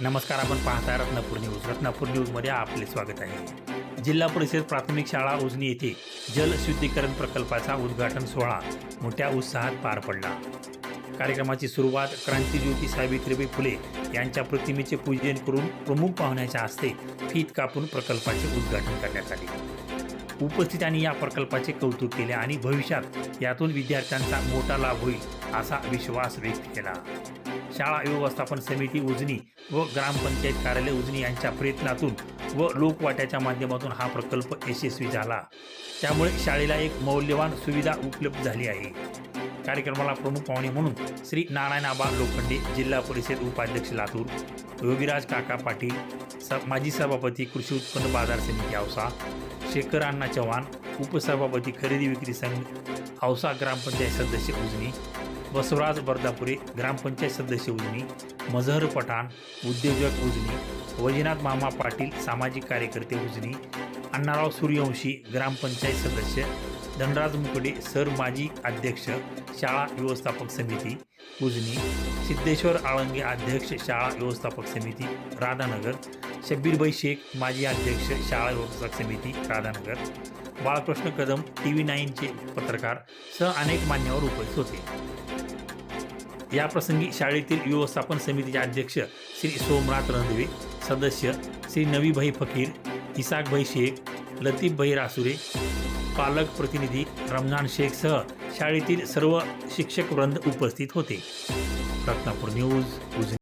नमस्कार आपण पाहताय रत्नापूर न्यूज. रत्नापूर न्यूजमध्ये आपले स्वागत आहे. जिल्हा परिषद प्राथमिक शाळा उजनी येथे जल शुद्धीकरण प्रकल्पाचा उद्घाटन सोहळा मोठ्या उत्साहात पार पडला. कार्यक्रमाची सुरुवात क्रांतीज्योती सावित्रीबाई फुले यांच्या प्रतिमेचे पूजन करून प्रमुख पाहुण्याच्या हस्ते फीत कापून प्रकल्पाचे उद्घाटन करण्यात आले. उपस्थितांनी या प्रकल्पाचे कौतुक केले आणि भविष्यात यातून विद्यार्थ्यांचा मोठा लाभ होईल असा विश्वास व्यक्त केला. शाळा व्यवस्थापन समिती उजनी व ग्रामपंचायत कार्यालय उजनी यांच्या प्रयत्नातून व लोकवाट्याच्या माध्यमातून हा प्रकल्प यशस्वी झाला. त्यामुळे शाळेला एक मौल्यवान सुविधा उपलब्ध झाली आहे. कार्यक्रमाला प्रमुख पाहुणे म्हणून श्री नारायणाबा लोखंडे जिल्हा परिषद उपाध्यक्ष लातूर योगीराज काका पाटील स माजी सभापती कृषी उत्पन्न बाजार समिती औसा शेखर अण्णा चव्हाण उपसभापती खरेदी विक्री संघ औसा ग्रामपंचायत सदस्य उजनी बसवराज बर्दापुरे ग्रामपंचायत सदस्य उजनी मजहर पठाण उद्योजक उजनी वैजनाथ मामा पाटील सामाजिक कार्यकर्ते उजनी अण्णाराव सूर्यवंशी ग्रामपंचायत सदस्य धनराज मुकडे सर माजी अध्यक्ष शाळा व्यवस्थापक समिती उजनी सिद्धेश्वर आळंगे अध्यक्ष शाळा व्यवस्थापक समिती राधानगर शब्बीरबाई शेख माजी अध्यक्ष शाळा व्यवस्थापक समिती राधानगर. बाळकृष्ण कदम टी व्ही नाईनचे पत्रकार सह अनेक मान्यवर उपस्थित होते. याप्रसंगी शाळेतील व्यवस्थापन समितीचे अध्यक्ष श्री सोमनाथ रणदेवे सदस्य श्री नवीभाई फकीर इसाकभाई शेख लतीफभाई रासुरे पालक प्रतिनिधी रमजान शेखसह शाळेतील सर्व शिक्षक वृंद उपस्थित होते. रत्नापूर न्यूज उजनी.